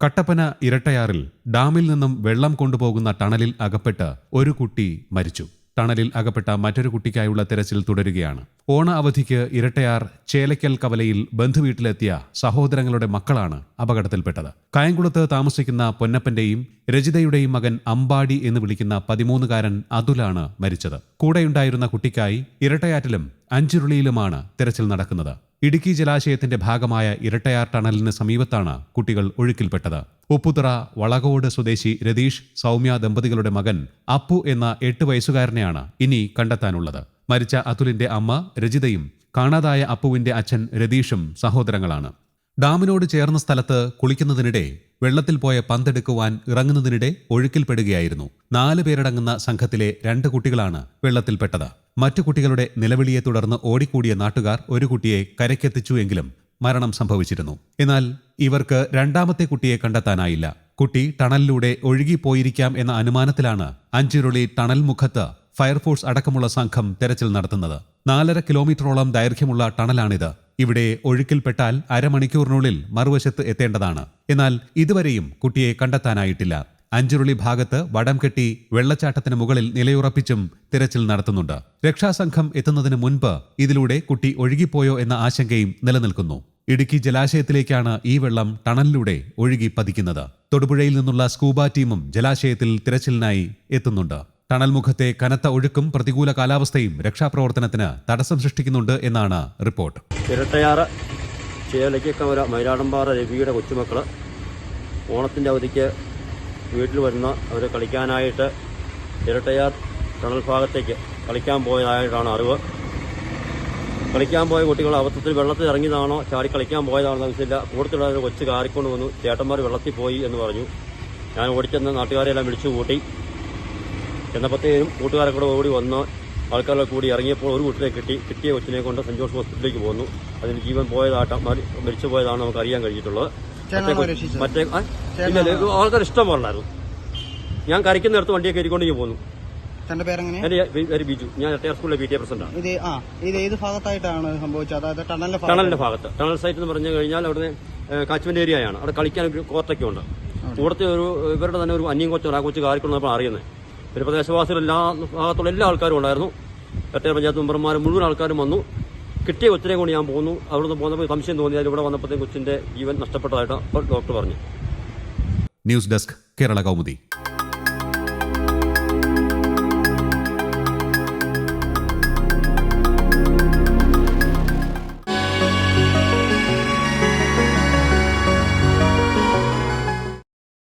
കട്ടപ്പന ഇരട്ടയാറിൽ ഡാമിൽ നിന്നും വെള്ളം കൊണ്ടുപോകുന്ന ടണലിൽ അകപ്പെട്ട് ഒരു കുട്ടി മരിച്ചു. ടണലിൽ അകപ്പെട്ട മറ്റൊരു കുട്ടിക്കായുള്ള തെരച്ചിൽ തുടരുകയാണ്. ഓണ അവധിക്ക് ഇരട്ടയാർ ചേലക്കൽ കവലയിൽ ബന്ധുവീട്ടിലെത്തിയ സഹോദരങ്ങളുടെ മക്കളാണ് അപകടത്തിൽപ്പെട്ടത്. കായംകുളത്ത് താമസിക്കുന്ന പൊന്നപ്പന്റെയും രജിതയുടെയും മകൻ അമ്പാടി എന്ന് വിളിക്കുന്ന പതിമൂന്നുകാരൻ അതുലാണ് മരിച്ചത്. കൂടെയുണ്ടായിരുന്ന കുട്ടിക്കായി ഇരട്ടയാറ്റിലും അഞ്ചുരുളിയിലുമാണ് തെരച്ചിൽ നടക്കുന്നത്. ഇടുക്കി ജലാശയത്തിന്റെ ഭാഗമായ ഇരട്ടയാർ ടണലിന് സമീപത്താണ് കുട്ടികൾ ഒഴുക്കിൽപ്പെട്ടത്. ഉപ്പുതറ വളകോട് സ്വദേശി രതീഷ് സൗമ്യ ദമ്പതികളുടെ മകൻ അപ്പു എന്ന എട്ട് വയസ്സുകാരനെയാണ് ഇനി കണ്ടെത്താനുള്ളത്. മരിച്ച അതുലിന്റെ അമ്മ രജിതയും കാണാതായ അപ്പുവിന്റെ അച്ഛൻ രതീഷും സഹോദരങ്ങളാണ്. ഡാമിനോട് ചേർന്ന സ്ഥലത്ത് കുളിക്കുന്നതിനിടെ വെള്ളത്തിൽ പോയ പന്തെടുക്കുവാൻ ഇറങ്ങുന്നതിനിടെ ഒഴുക്കിൽപ്പെടുകയായിരുന്നു. നാല് പേരടങ്ങുന്ന സംഘത്തിലെ രണ്ട് കുട്ടികളാണ് വെള്ളത്തിൽപ്പെട്ടത്. മറ്റു കുട്ടികളുടെ നിലവിളിയെ തുടർന്ന് ഓടിക്കൂടിയ നാട്ടുകാർ ഒരു കുട്ടിയെ കരയ്ക്കെത്തിച്ചു എങ്കിലും മരണം സംഭവിച്ചിരുന്നു. എന്നാൽ ഇവർക്ക് രണ്ടാമത്തെ കുട്ടിയെ കണ്ടെത്താനായില്ല. കുട്ടി ടണലിലൂടെ ഒഴുകിപ്പോയിരിക്കാം എന്ന അനുമാനത്തിലാണ് അഞ്ചിരുളി ടണൽ മുഖത്ത് ഫയർഫോഴ്സ് അടക്കമുള്ള സംഘം തെരച്ചിൽ നടത്തുന്നത്. നാലര കിലോമീറ്ററോളം ദൈർഘ്യമുള്ള ടണലാണിത്. ഇവിടെ ഒഴുക്കിൽപ്പെട്ടാൽ അരമണിക്കൂറിനുള്ളിൽ മറുവശത്ത് എത്തേണ്ടതാണ്. എന്നാൽ ഇതുവരെയും കുട്ടിയെ കണ്ടെത്താനായിട്ടില്ല. അഞ്ചുരുളി ഭാഗത്ത് വടം കെട്ടി വെള്ളച്ചാട്ടത്തിന് മുകളിൽ നിലയുറപ്പിച്ചും തിരച്ചിൽ നടത്തുന്നുണ്ട്. രക്ഷാസംഘം എത്തുന്നതിന് മുൻപ് ഇതിലൂടെ കുട്ടി ഒഴുകിപ്പോയോ എന്ന ആശങ്കയും നിലനിൽക്കുന്നു. ഇടുക്കി ജലാശയത്തിലേക്കാണ് ഈ വെള്ളം ടണലിലൂടെ ഒഴുകി പതിക്കുന്നത്. തൊടുപുഴയിൽ നിന്നുള്ള സ്കൂബ ടീമും ജലാശയത്തിൽ തിരച്ചിലിനായി എത്തുന്നുണ്ട്. ടണൽ മുഖത്തെ കനത്ത ഒഴുക്കും പ്രതികൂല കാലാവസ്ഥയും രക്ഷാപ്രവർത്തനത്തിന് തടസ്സം സൃഷ്ടിക്കുന്നുണ്ട് എന്നാണ് റിപ്പോർട്ട്. ഇരട്ടയാറ് ചേലയ്ക്കക്കവര മൈലാടമ്പാറ രവിയുടെ കൊച്ചുമക്കൾ ഓണത്തിന്റെ അവധിക്ക് വീട്ടിൽ വരുന്ന അവർ കളിക്കാനായിട്ട് ഇരട്ടയാർ ടണൽ ഭാഗത്തേക്ക് കളിക്കാൻ പോയതായിട്ടാണ് അറിവ്. കളിക്കാൻ പോയ കുട്ടികൾ അബദ്ധത്തിൽ വെള്ളത്തിൽ ഇറങ്ങിയതാണോ? ചാടി കളിക്കാൻ പോയതാണോ മനസ്സില്ല കൂടുതലുള്ള ഒരു കൊച്ചു കാറിക്കൊണ്ട് വന്നു. ചേട്ടന്മാർ വെള്ളത്തിൽ പോയി എന്ന് പറഞ്ഞു. ഞാൻ ഓടിച്ചെന്ന് നാട്ടുകാരെല്ലാം വിളിച്ചു കൂട്ടി. ചെന്നപ്പോഴത്തേനും കൂട്ടുകാരെ കൂടെ ഓടി വന്ന് ആൾക്കാരെ കൂടി ഇറങ്ങിയപ്പോൾ ഒരു കുട്ടിയെ കിട്ടി. കിട്ടിയ കൊച്ചിനെ കൊണ്ട് സെന്റ് ജോർജ് ഹോസ്പിറ്റലിലേക്ക് പോന്നു. അതിന് ജീവൻ പോയതാട്ടം മരി- മരിച്ചു പോയതാണ് നമുക്ക് അറിയാൻ കഴിഞ്ഞിട്ടുള്ളത്. മറ്റേ ആൾക്കാർ ഇഷ്ടം പറഞ്ഞായിരുന്നു ഞാൻ കരയ്ക്കുന്നിടത്ത് വണ്ടിയെ കയറിക്കൊണ്ട് ഇങ്ങ് പോന്നു. തന്റെ പേരെങ്ങനെ? എന്റെ ബിജു. ഞാൻ എട്ടയർ സ്കൂളിലെ പി ടി എ പ്രസിഡന്റാണ്. ഇത് ആ ഇത് ഏത് ഭാഗത്തായിട്ടാണ് സംഭവിച്ചത്? അതായത് ടണലിന്റെ ടണലിന്റെ ഭാഗത്ത്. ടണൽ സൈറ്റ് എന്ന് പറഞ്ഞു കഴിഞ്ഞാൽ അവിടുന്ന് കാച്ച്മെന്റ് ഏരിയയാണ് അവിടെ കളിക്കാൻ ഒരു കോർട്ടൊക്കെ ഉണ്ട്. കൂടത്തെ ഒരു ഇവരുടെ തന്നെ ഒരു അന്യം കൊച്ചു ആ കൊച്ചു കാറിക്കൊണ്ടപ്പോൾ അറിയുന്നത്. പിന്നെ പ്രദേശവാസികൾ എല്ലാ ഭാഗത്തുള്ള എല്ലാ ആൾക്കാരും ഉണ്ടായിരുന്നു. എട്ടയർ പഞ്ചായത്ത് മെമ്പർമാർ മുഴുവൻ ആൾക്കാരും വന്നു. കിട്ടിയ കൊച്ചിനെ കൊണ്ട് ഞാൻ പോന്നു അവിടുന്ന് പോകുന്നപ്പോൾ സംശയം തോന്നി. അതിൽ ഇവിടെ വന്നപ്പോഴത്തേക്കും കൊച്ചിന്റെ ജീവൻ നഷ്ടപ്പെട്ടതായിട്ട് ഡോക്ടർ പറഞ്ഞു. News desk Kerala Kaumudi.